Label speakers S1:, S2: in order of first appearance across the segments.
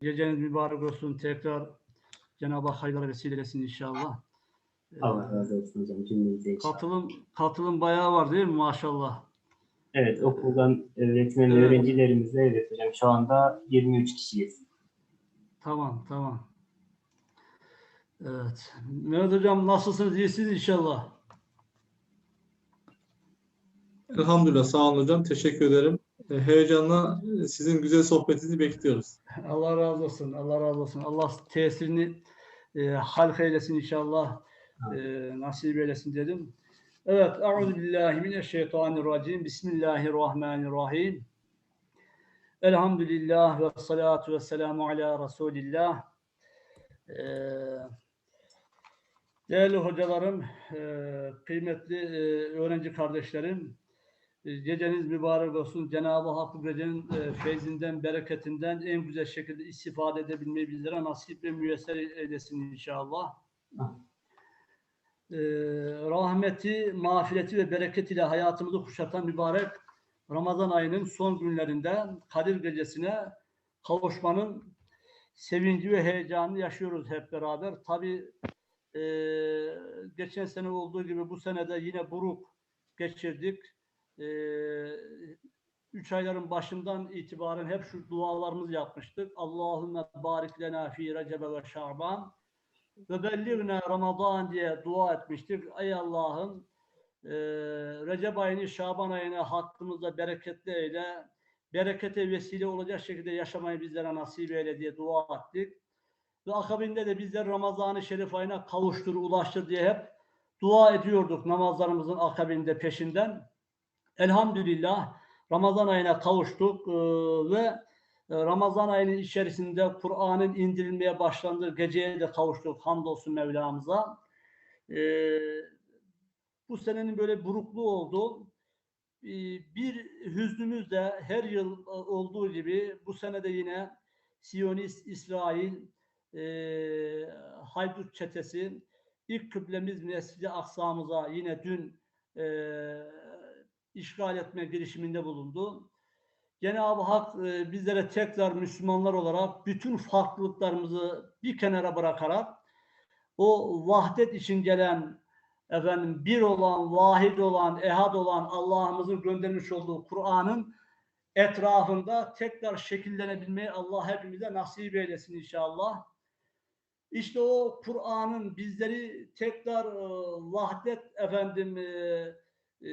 S1: Geceniz mübarek olsun. Tekrar Cenab-ı Hak hayırlara vesile etsin inşallah. Ee,
S2: Allah razı olsun hocam cümlenize inşallah.
S1: Katılım katılım bayağı var değil mi maşallah?
S2: Evet okuldan öğretmen ve
S1: Evet.
S2: öğrencilerimizle evet hocam şu anda 23 kişiyiz.
S1: Tamam tamam. Evet. Mehmet Hocam nasılsınız? İyisiniz inşallah.
S3: Elhamdülillah sağ olun hocam. Teşekkür ederim. E, Heyecanla e, sizin güzel sohbetinizi bekliyoruz.
S1: Allah razı olsun. Allah razı olsun. Allah tesirini e, halk eylesin inşallah. E, nasip eylesin dedim. Evet. Euzubillahimineşşeytanirracim. Bismillahirrahmanirrahim. Elhamdülillah ve salatu ve selamu ala Resulillah. E, değerli hocalarım, e, kıymetli e, öğrenci kardeşlerim, Geceniz mübarek olsun. Cenab-ı Hak bu gecenin e, feyzinden, bereketinden en güzel şekilde istifade edebilmeyi bizlere nasip ve müyesser eylesin inşallah. E, rahmeti, mağfireti ve bereketi ile hayatımızı kuşatan mübarek Ramazan ayının son günlerinde Kadir Gecesi'ne kavuşmanın sevinci ve heyecanını yaşıyoruz hep beraber. Tabii e, geçen sene olduğu gibi bu sene de yine buruk geçirdik. E, üç ayların başından itibaren hep şu dualarımızı yapmıştık. Allahümme barik lena fi recebe ve şaban ve belliğne Ramazan diye dua etmiştik. Ey Allah'ım e, Recep ayını, Şaban ayını hakkımızda bereketli eyle. Berekete vesile olacak şekilde yaşamayı bizlere nasip eyle diye dua ettik. Ve akabinde de bizler Ramazan-ı Şerif ayına kavuştur, ulaştır diye hep dua ediyorduk namazlarımızın akabinde peşinden. Elhamdülillah Ramazan ayına kavuştuk ve e, Ramazan ayının içerisinde Kur'an'ın indirilmeye başlandığı geceye de kavuştuk hamdolsun Mevlamıza. Bu senenin böyle burukluğu oldu. Bir hüznümüz de her yıl e, olduğu gibi bu sene de yine Siyonist İsrail eee Haydut çetesi ilk kıblemiz Mescid-i Aksa'mıza yine dün işgal etme girişiminde bulundu. Cenab-ı Hak e, bizlere tekrar Müslümanlar olarak bütün farklılıklarımızı bir kenara bırakarak o vahdet için gelen efendim bir olan, vahid olan, ehad olan Allah'ımızın göndermiş olduğu Kur'an'ın etrafında tekrar şekillenebilmeyi Allah hepimize nasip eylesin inşallah. İşte o Kur'an'ın bizleri tekrar e, vahdet efendim e, e,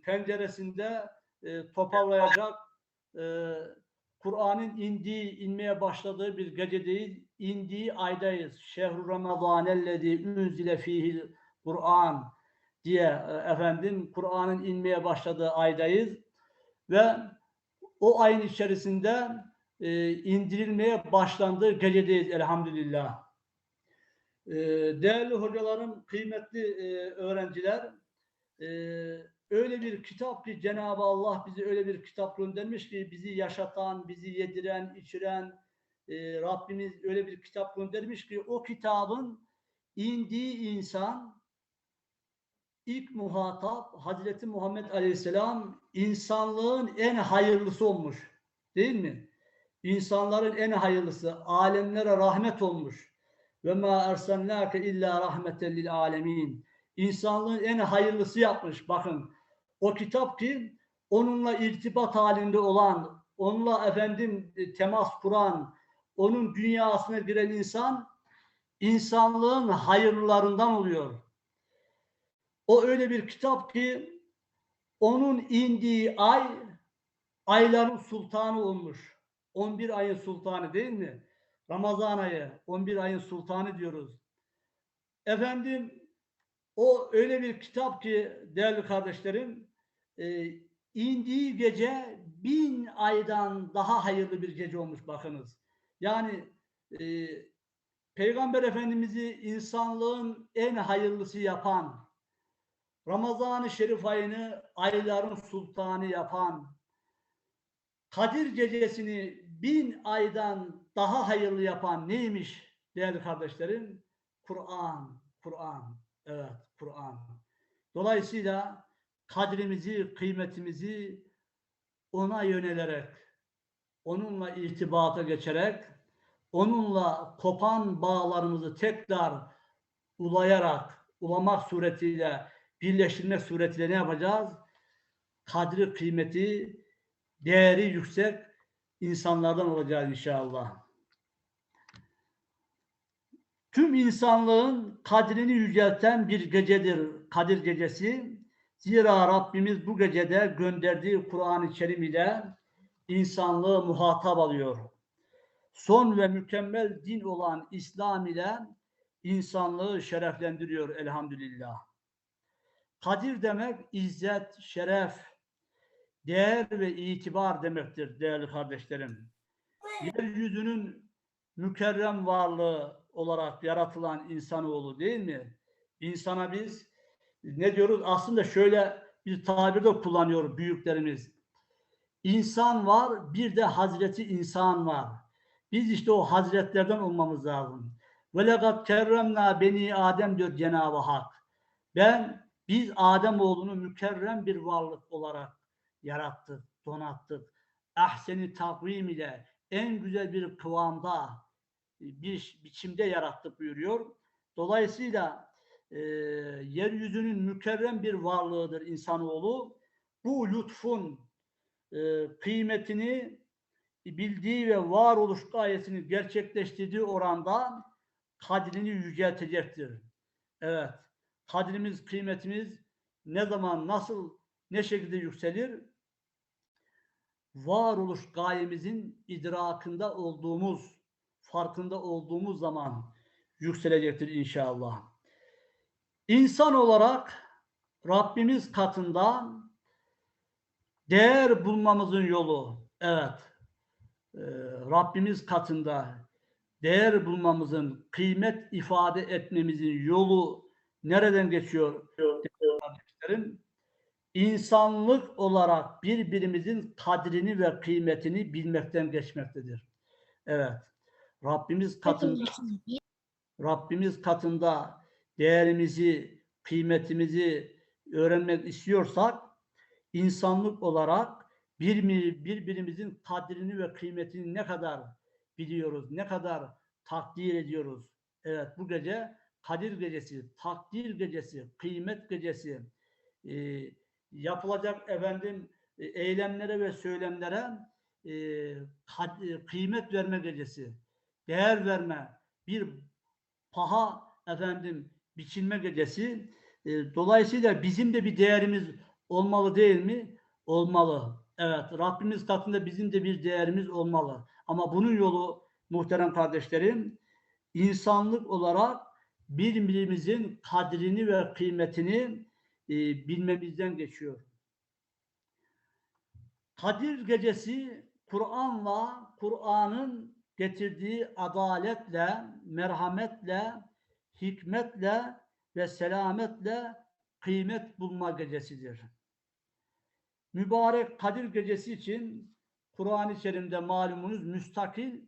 S1: penceresinde e, toparlayacak e, Kur'an'ın indiği, inmeye başladığı bir gecedeyiz. indiği aydayız. Şehru Ramazanellezi unzile fihi Kur'an diye e, efendim Kur'an'ın inmeye başladığı aydayız ve o ayın içerisinde e, indirilmeye başlandığı gecedeyiz elhamdülillah. E, değerli hocalarım, kıymetli e, öğrenciler, e, öyle bir kitap ki Cenab-ı Allah bize öyle bir kitap göndermiş ki bizi yaşatan, bizi yediren, içiren e, Rabbimiz öyle bir kitap göndermiş ki o kitabın indiği insan ilk muhatap Hazreti Muhammed Aleyhisselam insanlığın en hayırlısı olmuş. Değil mi? İnsanların en hayırlısı, alemlere rahmet olmuş. Ve ma ersalnake illa rahmeten lil alemin. İnsanlığın en hayırlısı yapmış. Bakın o kitap ki onunla irtibat halinde olan, onunla efendim e, temas kuran, onun dünyasına giren insan insanlığın hayırlılarından oluyor. O öyle bir kitap ki onun indiği ay ayların sultanı olmuş. 11 ayın sultanı değil mi? Ramazan ayı 11 ayın sultanı diyoruz. Efendim o öyle bir kitap ki değerli kardeşlerim e, indiği gece bin aydan daha hayırlı bir gece olmuş bakınız. Yani e, Peygamber Efendimiz'i insanlığın en hayırlısı yapan, Ramazan-ı Şerif ayını ayların sultanı yapan, Kadir gecesini bin aydan daha hayırlı yapan neymiş değerli kardeşlerim? Kur'an, Kur'an. Evet, Kur'an. Dolayısıyla kadrimizi, kıymetimizi ona yönelerek, onunla irtibata geçerek onunla kopan bağlarımızı tekrar ulayarak, ulamak suretiyle, birleştirmek suretiyle ne yapacağız? Kadri, kıymeti, değeri yüksek insanlardan olacağız inşallah. Tüm insanlığın kadrini yücelten bir gecedir Kadir Gecesi. Zira Rabbimiz bu gecede gönderdiği Kur'an-ı Kerim ile insanlığı muhatap alıyor. Son ve mükemmel din olan İslam ile insanlığı şereflendiriyor elhamdülillah. Kadir demek izzet, şeref, değer ve itibar demektir değerli kardeşlerim. Yeryüzünün mükerrem varlığı olarak yaratılan insanoğlu değil mi? İnsana biz ne diyoruz? Aslında şöyle bir tabir de kullanıyor büyüklerimiz. İnsan var, bir de Hazreti insan var. Biz işte o hazretlerden olmamız lazım. Ve kerremna beni Adem diyor Cenab-ı Hak. Ben biz Adem oğlunu mükerrem bir varlık olarak yarattık, donattık. Ahseni takvim ile en güzel bir kıvamda bir biçimde yarattık buyuruyor. Dolayısıyla e, yeryüzünün mükerrem bir varlığıdır insanoğlu. Bu lütfun e, kıymetini bildiği ve varoluş gayesini gerçekleştirdiği oranda kadrini yüceltecektir. Evet. Kadrimiz, kıymetimiz ne zaman, nasıl, ne şekilde yükselir? Varoluş gayemizin idrakında olduğumuz, farkında olduğumuz zaman yükselecektir inşallah. İnsan olarak Rabbimiz katında değer bulmamızın yolu, evet, e, Rabbimiz katında değer bulmamızın, kıymet ifade etmemizin yolu nereden geçiyor? Kardeşlerim, insanlık olarak birbirimizin kadrini ve kıymetini bilmekten geçmektedir. Evet. Rabbimiz katında Rabbimiz katında değerimizi, kıymetimizi öğrenmek istiyorsak insanlık olarak bir, birbirimizin kadrini ve kıymetini ne kadar biliyoruz, ne kadar takdir ediyoruz. Evet bu gece Kadir gecesi, takdir gecesi, kıymet gecesi, e, yapılacak efendim e, eylemlere ve söylemlere e, e, kıymet verme gecesi, değer verme, bir paha efendim biçilme gecesi. E, dolayısıyla bizim de bir değerimiz olmalı değil mi? Olmalı. Evet, Rabbimiz katında bizim de bir değerimiz olmalı. Ama bunun yolu muhterem kardeşlerim, insanlık olarak birbirimizin kadrini ve kıymetini e, bilmemizden geçiyor. Kadir gecesi Kur'an'la, Kur'an'ın getirdiği adaletle, merhametle, hikmetle ve selametle kıymet bulma gecesidir. Mübarek Kadir gecesi için Kur'an-ı Kerim'de malumunuz müstakil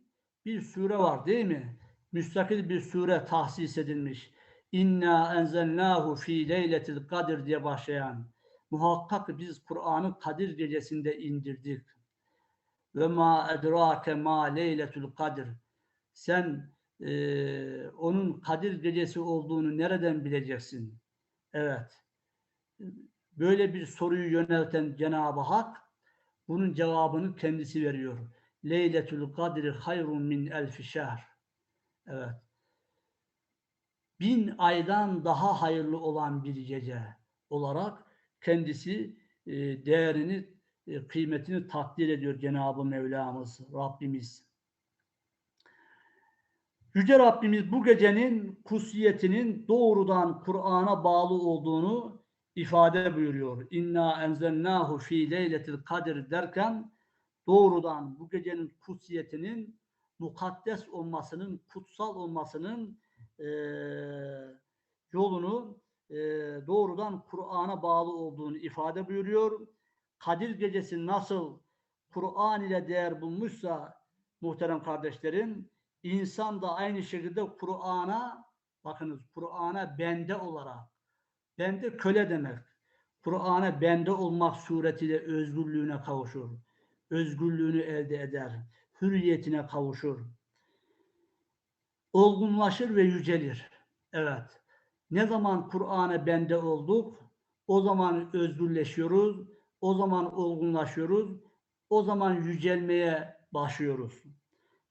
S1: bir sure var değil mi? Müstakil bir sure tahsis edilmiş. İnna enzelnahu fi leyletil kadir diye başlayan. Muhakkak biz Kur'an'ı Kadir gecesinde indirdik. Ve ma edrake ma leyletul kadir. Sen eee, onun Kadir gecesi olduğunu nereden bileceksin? Evet. Böyle bir soruyu yönelten Cenab-ı Hak bunun cevabını kendisi veriyor. Leyletül kadri hayrun min elfi şehr. Evet. Bin aydan daha hayırlı olan bir gece olarak kendisi e, değerini, e, kıymetini takdir ediyor Cenab-ı Mevlamız, Rabbimiz. Yüce Rabbimiz bu gecenin kusiyetinin doğrudan Kur'an'a bağlı olduğunu ifade buyuruyor. İnna enzelnahu fi leyletil kadir derken doğrudan bu gecenin kutsiyetinin mukaddes olmasının, kutsal olmasının eee, yolunu eee, doğrudan Kur'an'a bağlı olduğunu ifade buyuruyor. Kadir gecesi nasıl Kur'an ile değer bulmuşsa muhterem kardeşlerim, insan da aynı şekilde Kur'an'a bakınız Kur'an'a bende olarak bende köle demek. Kur'an'a bende olmak suretiyle özgürlüğüne kavuşur. Özgürlüğünü elde eder. Hürriyetine kavuşur. olgunlaşır ve yücelir. Evet. Ne zaman Kur'an'a bende olduk, o zaman özgürleşiyoruz, o zaman olgunlaşıyoruz, o zaman yücelmeye başlıyoruz.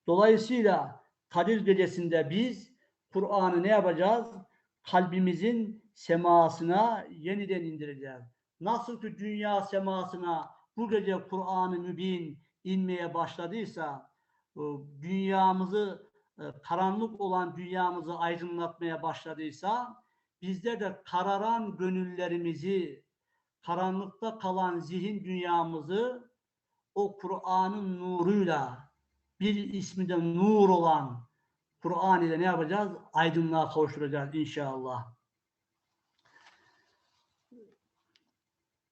S1: Dolayısıyla Kadir Gecesi'nde biz Kur'an'ı ne yapacağız? Kalbimizin semasına yeniden indireceğiz. Nasıl ki dünya semasına bu gece Kur'an-ı Mübin inmeye başladıysa, o dünyamızı e, karanlık olan dünyamızı aydınlatmaya başladıysa, bizde de kararan gönüllerimizi, karanlıkta kalan zihin dünyamızı o Kur'an'ın nuruyla bir ismi de nur olan Kur'an ile ne yapacağız? Aydınlığa kavuşturacağız inşallah.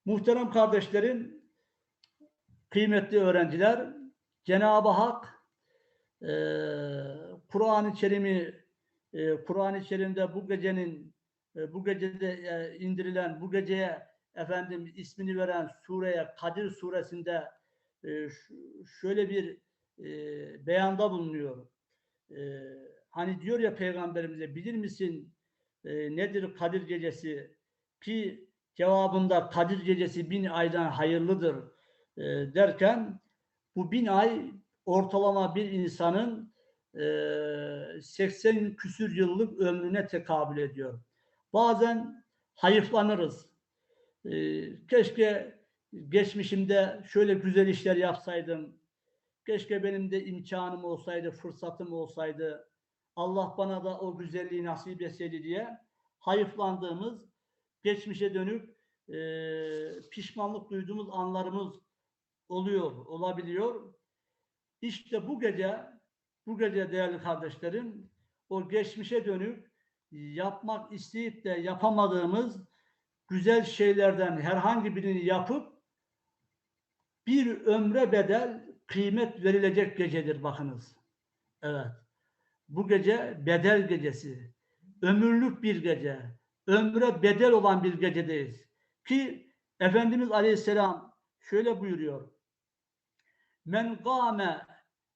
S1: Muhterem kardeşlerim, kıymetli öğrenciler, Cenab-ı Hak eee, Kur'an-ı Kerim'i eee, Kur'an-ı Kerim'de bu gecenin e, bu gecede e, indirilen bu geceye efendim ismini veren sureye Kadir suresinde e, şöyle bir e, beyanda bulunuyor. E, hani diyor ya peygamberimize bilir misin e, nedir Kadir gecesi ki cevabında Kadir gecesi bin aydan hayırlıdır e, derken bu bin ay ortalama bir insanın e, 80 küsür yıllık ömrüne tekabül ediyor. Bazen hayıflanırız. Ee, keşke geçmişimde şöyle güzel işler yapsaydım. Keşke benim de imkanım olsaydı, fırsatım olsaydı. Allah bana da o güzelliği nasip etseydi diye hayıflandığımız, geçmişe dönük e, pişmanlık duyduğumuz anlarımız oluyor, olabiliyor. İşte bu gece, bu gece değerli kardeşlerim, o geçmişe dönük yapmak isteyip de yapamadığımız güzel şeylerden herhangi birini yapıp bir ömre bedel kıymet verilecek gecedir bakınız. Evet. Bu gece bedel gecesi. Ömürlük bir gece. Ömre bedel olan bir gecedeyiz. Ki Efendimiz Aleyhisselam şöyle buyuruyor. Men gâme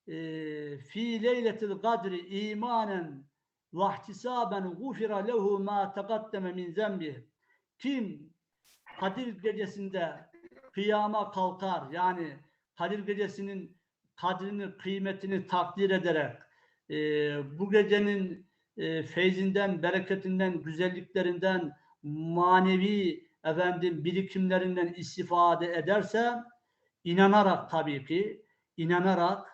S1: e, fi leyletil kadri imanen vahtisaben gufira lehu ma taqaddeme min zembih. Kim Kadir gecesinde kıyama kalkar? Yani Kadir gecesinin kadrini, kıymetini takdir ederek e, bu gecenin e, feyzinden, bereketinden, güzelliklerinden, manevi efendim birikimlerinden istifade ederse inanarak tabii ki inanarak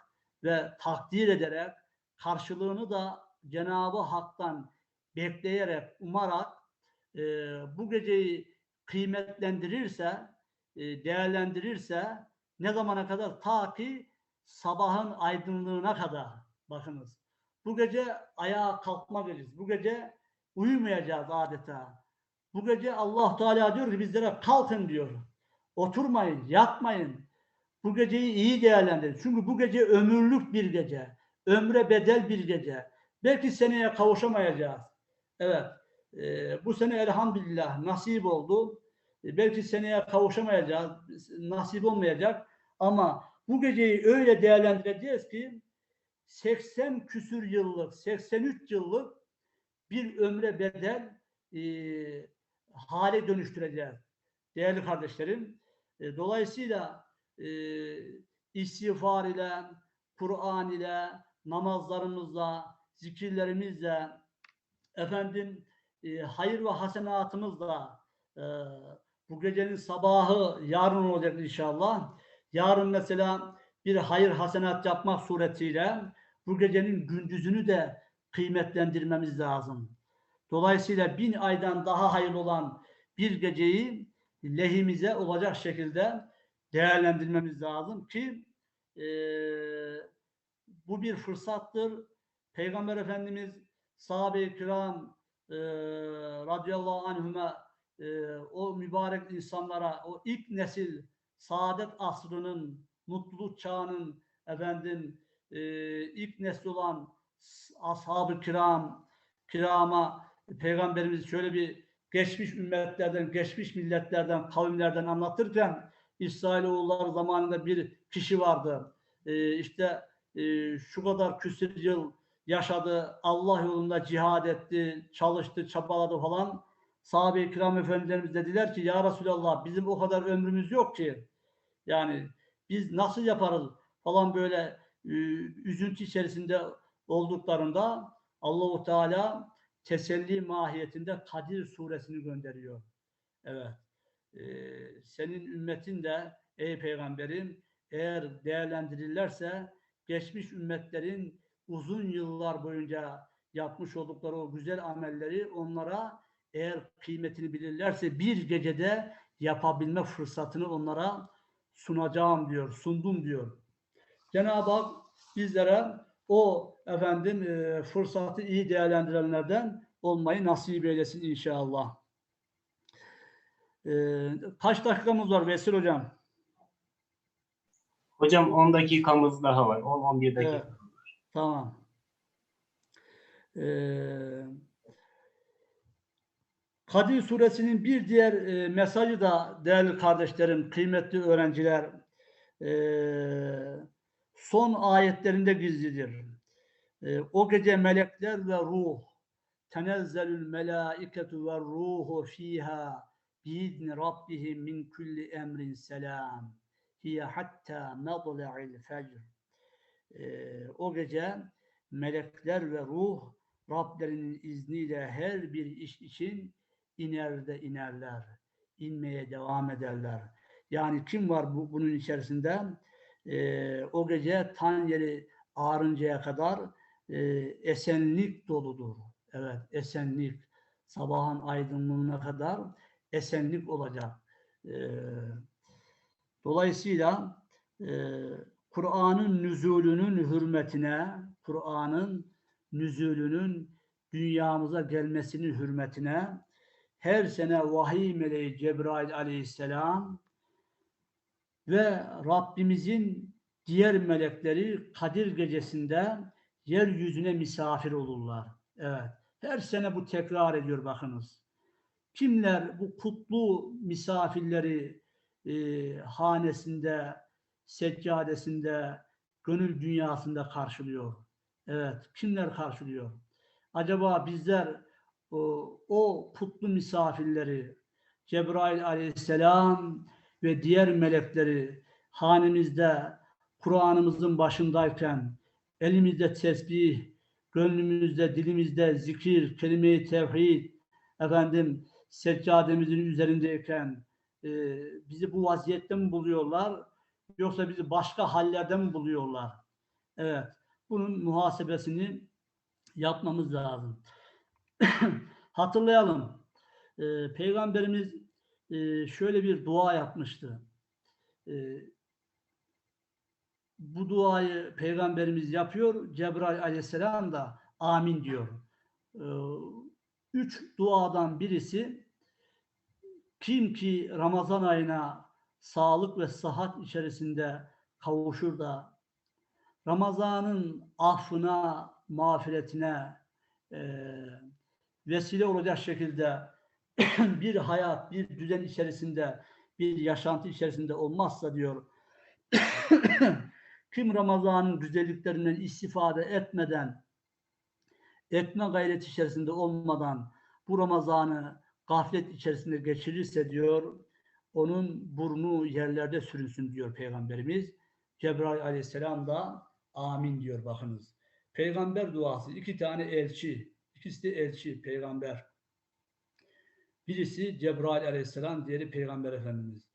S1: ve takdir ederek karşılığını da Cenab-ı Hak'tan bekleyerek, umarak e, bu geceyi kıymetlendirirse, e, değerlendirirse ne zamana kadar? Ta ki sabahın aydınlığına kadar. Bakınız. Bu gece ayağa kalkma gecesi. Bu gece uyumayacağız adeta. Bu gece Allah Teala diyor ki bizlere kalkın diyor. Oturmayın, yatmayın. Bu geceyi iyi değerlendirin. Çünkü bu gece ömürlük bir gece. Ömre bedel bir gece. Belki seneye kavuşamayacağız. Evet. E, bu sene elhamdülillah nasip oldu. E, belki seneye kavuşamayacağız. Nasip olmayacak. Ama bu geceyi öyle değerlendireceğiz ki 80 küsür yıllık, 83 yıllık bir ömre bedel e, hale dönüştüreceğiz. Değerli kardeşlerim. E, dolayısıyla e, istiğfar ile, Kur'an ile, namazlarımızla, zikirlerimizle, efendim e, hayır ve hasenatımızla e, bu gecenin sabahı yarın olacak inşallah. Yarın mesela bir hayır hasenat yapmak suretiyle bu gecenin gündüzünü de kıymetlendirmemiz lazım. Dolayısıyla bin aydan daha hayırlı olan bir geceyi lehimize olacak şekilde değerlendirmemiz lazım ki e, bu bir fırsattır. Peygamber Efendimiz sahabe-i kiram e, radıyallahu anhüme e, o mübarek insanlara o ilk nesil saadet asrının mutluluk çağının efendim e, ilk nesli olan ashab-ı kiram kirama peygamberimiz şöyle bir geçmiş ümmetlerden, geçmiş milletlerden, kavimlerden anlatırken İsrailoğulları zamanında bir kişi vardı. E, işte e, şu kadar küsür yıl yaşadı, Allah yolunda cihad etti, çalıştı, çabaladı falan. Sahabe-i kiram efendilerimiz dediler ki ya Resulallah bizim o kadar ömrümüz yok ki. Yani biz nasıl yaparız falan böyle e, üzüntü içerisinde olduklarında Allahu Teala teselli mahiyetinde Kadir suresini gönderiyor. Evet. Ee, senin ümmetin de ey peygamberim eğer değerlendirirlerse geçmiş ümmetlerin uzun yıllar boyunca yapmış oldukları o güzel amelleri onlara eğer kıymetini bilirlerse bir gecede yapabilme fırsatını onlara sunacağım diyor, sundum diyor. Cenab-ı Hak bizlere o efendim e, fırsatı iyi değerlendirenlerden olmayı nasip eylesin inşallah. E, kaç dakikamız var Vesil Hocam?
S2: Hocam 10 dakikamız daha var. 10-11 dakika.
S1: Evet. Tamam. Ee, Kadir suresinin bir diğer e, mesajı da değerli kardeşlerim, kıymetli öğrenciler e, son ayetlerinde gizlidir. E, o gece melekler ve ruh tenezzelül melaiketu ve ruhu fiha biizni rabbihim min kulli emrin selam hiye hatta medla'il fecr ee, o gece melekler ve ruh Rablerinin izniyle her bir iş için iner de inerler. inmeye devam ederler. Yani kim var bu, bunun içerisinde? Ee, o gece tan yeri ağrıncaya kadar e, esenlik doludur. Evet, esenlik. Sabahın aydınlığına kadar esenlik olacak. Ee, dolayısıyla e, Kur'an'ın nüzulünün hürmetine, Kur'an'ın nüzulünün dünyamıza gelmesinin hürmetine her sene vahiy meleği Cebrail aleyhisselam ve Rabbimizin diğer melekleri Kadir gecesinde yeryüzüne misafir olurlar. Evet. Her sene bu tekrar ediyor bakınız. Kimler bu kutlu misafirleri e, hanesinde, seccadesinde, gönül dünyasında karşılıyor. Evet, kimler karşılıyor? Acaba bizler o, o kutlu misafirleri Cebrail aleyhisselam ve diğer melekleri hanemizde Kur'an'ımızın başındayken elimizde tesbih, gönlümüzde, dilimizde zikir, kelime-i tevhid, efendim seccademizin üzerindeyken e, bizi bu vaziyette mi buluyorlar yoksa bizi başka hallerde mi buluyorlar? Evet, bunun muhasebesini yapmamız lazım. Hatırlayalım. E, Peygamberimiz e, şöyle bir dua yapmıştı. E, bu duayı Peygamberimiz yapıyor. Cebrail aleyhisselam da amin diyor. E, üç duadan birisi kim ki Ramazan ayına sağlık ve sıhhat içerisinde kavuşur da Ramazan'ın affına, mağfiretine e, vesile olacak şekilde bir hayat, bir düzen içerisinde, bir yaşantı içerisinde olmazsa diyor, kim Ramazan'ın güzelliklerinden istifade etmeden, etme gayreti içerisinde olmadan bu Ramazan'ı gaflet içerisinde geçirirse diyor, onun burnu yerlerde sürünsün diyor Peygamberimiz. Cebrail aleyhisselam da amin diyor bakınız. Peygamber duası, iki tane elçi, ikisi de elçi, peygamber. Birisi Cebrail aleyhisselam, diğeri Peygamber Efendimiz.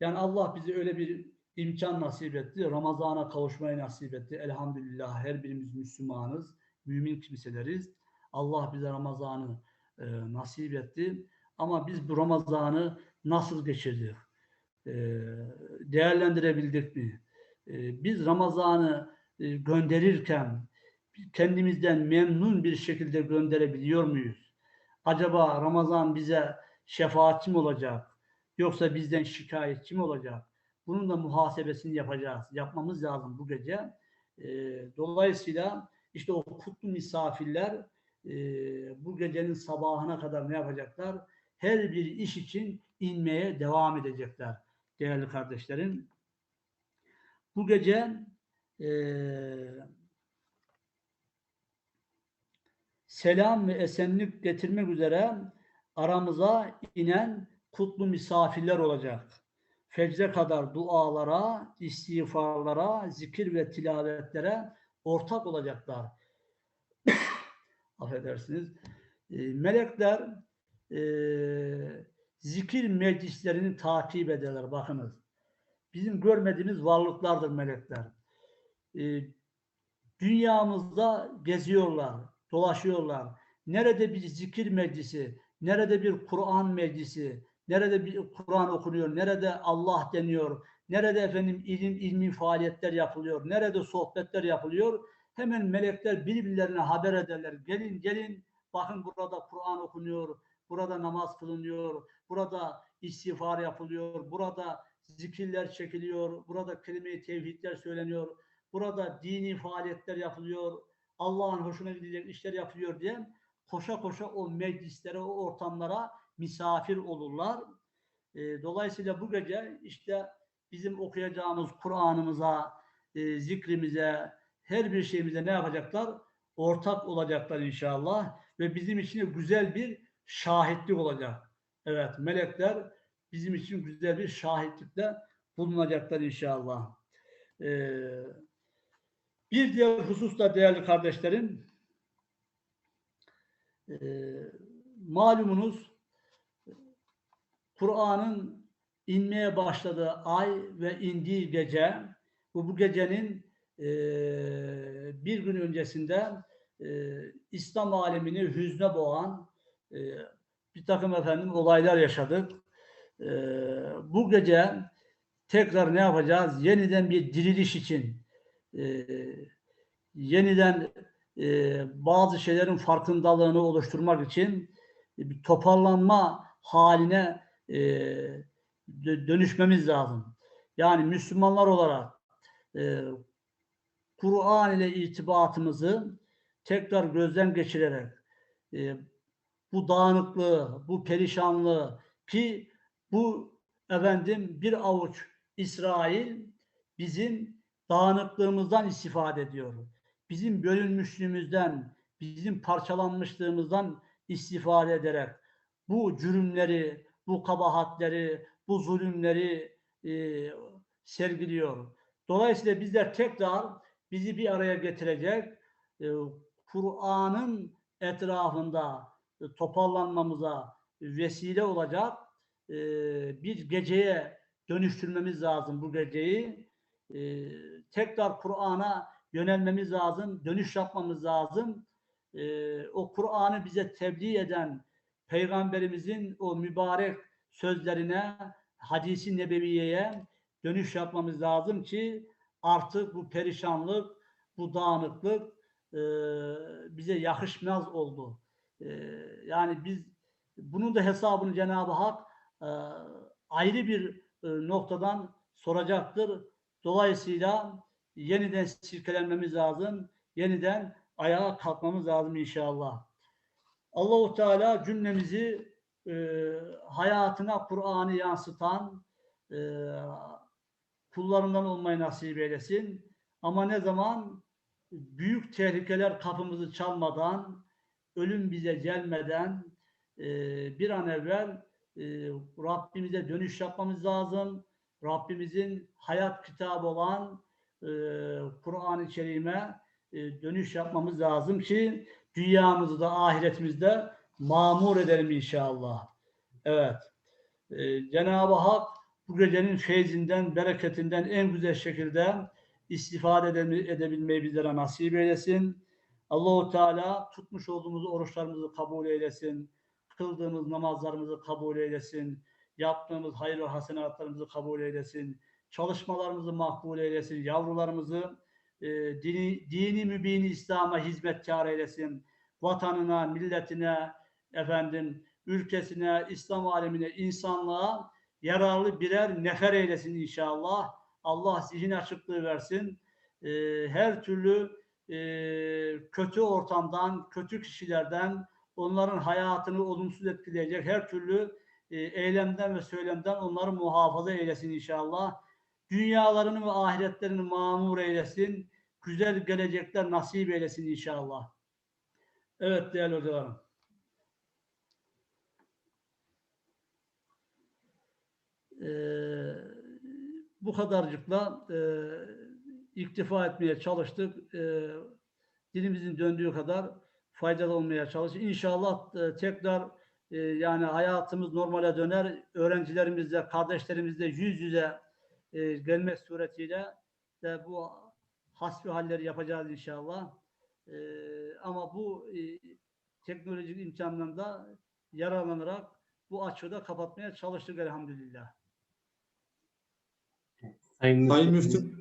S1: Yani Allah bize öyle bir imkan nasip etti. Ramazan'a kavuşmayı nasip etti. Elhamdülillah her birimiz Müslümanız, mümin kimseleriz. Allah bize Ramazan'ı e, nasip etti. Ama biz bu Ramazan'ı nasıl geçirdik? E, değerlendirebildik mi? E, biz Ramazan'ı e, gönderirken kendimizden memnun bir şekilde gönderebiliyor muyuz? Acaba Ramazan bize şefaatçi mi olacak? Yoksa bizden şikayetçi mi olacak? Bunun da muhasebesini yapacağız. Yapmamız lazım bu gece. E, dolayısıyla işte o kutlu misafirler e, bu gecenin sabahına kadar ne yapacaklar? Her bir iş için inmeye devam edecekler değerli kardeşlerim. Bu gece e, selam ve esenlik getirmek üzere aramıza inen kutlu misafirler olacak. Fecre kadar dualara, istiğfarlara, zikir ve tilavetlere ortak olacaklar. Affedersiniz. E, melekler e, zikir meclislerini takip ederler. Bakınız. Bizim görmediğimiz varlıklardır melekler. E, dünyamızda geziyorlar, dolaşıyorlar. Nerede bir zikir meclisi, nerede bir Kur'an meclisi, nerede bir Kur'an okunuyor, nerede Allah deniyor, nerede efendim ilim, ilmi faaliyetler yapılıyor, nerede sohbetler yapılıyor, hemen melekler birbirlerine haber ederler. Gelin gelin bakın burada Kur'an okunuyor, burada namaz kılınıyor, burada istiğfar yapılıyor, burada zikirler çekiliyor, burada kelime-i tevhidler söyleniyor, burada dini faaliyetler yapılıyor, Allah'ın hoşuna gidecek işler yapılıyor diye koşa koşa o meclislere, o ortamlara misafir olurlar. E, dolayısıyla bu gece işte bizim okuyacağımız Kur'an'ımıza, e, zikrimize, her bir şeyimize ne yapacaklar? Ortak olacaklar inşallah ve bizim için güzel bir şahitlik olacak. Evet, melekler bizim için güzel bir şahitlikte bulunacaklar inşallah. Ee, bir diğer husus da değerli kardeşlerim, e, malumunuz Kur'an'ın inmeye başladığı ay ve indiği gece, bu, bu gecenin e, bir gün öncesinde e, İslam alemini hüzne boğan e, bir takım efendim olaylar yaşadık. E, bu gece tekrar ne yapacağız? Yeniden bir diriliş için e, yeniden e, bazı şeylerin farkındalığını oluşturmak için e, bir toparlanma haline e, dö- dönüşmemiz lazım. Yani Müslümanlar olarak e, Kur'an ile irtibatımızı tekrar gözden geçirerek e, bu dağınıklığı, bu perişanlığı ki bu efendim bir avuç İsrail bizim dağınıklığımızdan istifade ediyor. Bizim bölünmüşlüğümüzden, bizim parçalanmışlığımızdan istifade ederek bu cürümleri, bu kabahatleri, bu zulümleri e, sergiliyor. Dolayısıyla bizler tekrar bizi bir araya getirecek e, Kur'an'ın etrafında toparlanmamıza vesile olacak e, bir geceye dönüştürmemiz lazım bu geceyi. E, tekrar Kur'an'a yönelmemiz lazım, dönüş yapmamız lazım. E, o Kur'an'ı bize tebliğ eden Peygamberimizin o mübarek sözlerine, hadisi nebeviyeye dönüş yapmamız lazım ki artık bu perişanlık, bu dağınıklık e, bize yakışmaz oldu. E, yani biz bunun da hesabını Cenab-ı Hak e, ayrı bir e, noktadan soracaktır. Dolayısıyla yeniden silkelenmemiz lazım. Yeniden ayağa kalkmamız lazım inşallah. Allahu Teala cümlemizi e, hayatına Kur'an'ı yansıtan e, kullarından olmayı nasip eylesin. Ama ne zaman büyük tehlikeler kapımızı çalmadan, ölüm bize gelmeden e, bir an evvel e, Rabbimize dönüş yapmamız lazım. Rabbimizin hayat kitabı olan e, Kur'an-ı Kerim'e e, dönüş yapmamız lazım ki dünyamızı da ahiretimizde mamur edelim inşallah. Evet. E, Cenab-ı Hak bu gecenin feyzinden, bereketinden en güzel şekilde istifade ede- edebilmeyi bizlere nasip eylesin. Allahu Teala tutmuş olduğumuz oruçlarımızı kabul eylesin. Kıldığımız namazlarımızı kabul eylesin. Yaptığımız hayır ve hasenatlarımızı kabul eylesin. Çalışmalarımızı makbul eylesin. Yavrularımızı e, dini, dini mübini İslam'a hizmetkar eylesin. Vatanına, milletine, efendim, ülkesine, İslam alemine, insanlığa yararlı birer nefer eylesin inşallah. Allah zihin açıklığı versin. E, her türlü e, kötü ortamdan, kötü kişilerden, onların hayatını olumsuz etkileyecek her türlü e, eylemden ve söylemden onları muhafaza eylesin inşallah. Dünyalarını ve ahiretlerini mamur eylesin. Güzel gelecekler nasip eylesin inşallah. Evet değerli hocalarım. Ee, bu kadarcıkla e, iktifa etmeye çalıştık. Ee, dilimizin döndüğü kadar faydalı olmaya çalıştık. İnşallah e, tekrar e, yani hayatımız normale döner. Öğrencilerimizle, kardeşlerimizle yüz yüze e, gelmek suretiyle de bu hasbi halleri yapacağız inşallah. E, ama bu e, teknolojik imkandan da yararlanarak bu açığı da kapatmaya çalıştık elhamdülillah.
S2: Sayın. Müftüm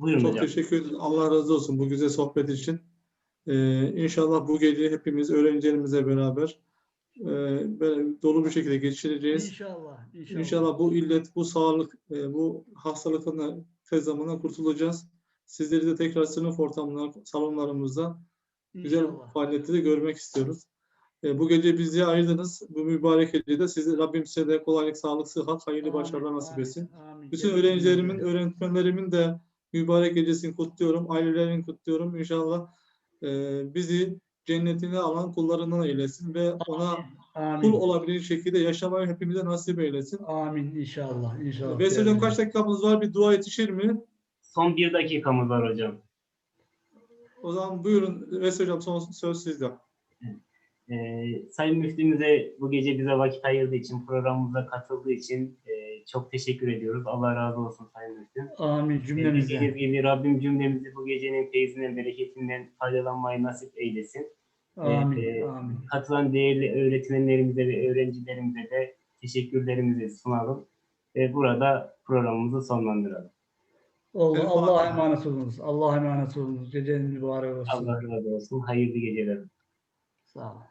S2: Buyurun
S3: çok
S2: hocam.
S3: teşekkür ederim. Allah razı olsun bu güzel sohbet için. Ee, inşallah bu gece hepimiz öğrencilerimizle beraber e, böyle dolu bir şekilde geçireceğiz.
S1: İnşallah. İnşallah.
S3: İnşallah bu illet, bu sağlık, e, bu hastalıktan tez zamanda kurtulacağız. Sizleri de tekrar sınıf ortamında, salonlarımızda güzel
S1: İnşallah.
S3: faaliyetleri görmek istiyoruz. E, bu gece bizi ayırdınız. Bu mübarek gecede size Rabbim size de kolaylık, sağlık, sıhhat, hayırlı
S1: Amin,
S3: başarılar nasip etsin.
S1: amin.
S3: Bütün öğrencilerimin, öğretmenlerimin de mübarek gecesini kutluyorum. Ailelerini kutluyorum. İnşallah e, bizi cennetine alan kullarından eylesin ve ona
S1: Amin.
S3: kul olabilecek şekilde yaşamayı hepimize nasip eylesin.
S1: Amin inşallah. inşallah.
S3: Veysel Hocam kaç dakikamız var? Bir dua yetişir mi?
S2: Son bir dakikamız var hocam.
S3: O zaman buyurun Veysel Hocam son söz sizde.
S2: Ee, Sayın Müftümüze bu gece bize vakit ayırdığı için, programımıza katıldığı için e, çok teşekkür ediyoruz. Allah razı olsun Sayın Müftüm.
S1: Amin
S2: Dediğiniz
S1: cümlemize.
S2: gibi Rabbim cümlemizi bu gecenin feyzinden, bereketinden faydalanmayı nasip eylesin.
S1: Amin.
S2: Ee,
S1: Amin.
S2: Katılan değerli öğretmenlerimize ve öğrencilerimize de teşekkürlerimizi sunalım. Ve burada programımızı sonlandıralım.
S1: Allah,
S3: Evet,
S1: Allah'a emanet olunuz. Allah'a emanet olunuz. Gecenin mübarek olsun.
S2: Allah razı olsun. Hayırlı geceler.
S1: Sağ olun.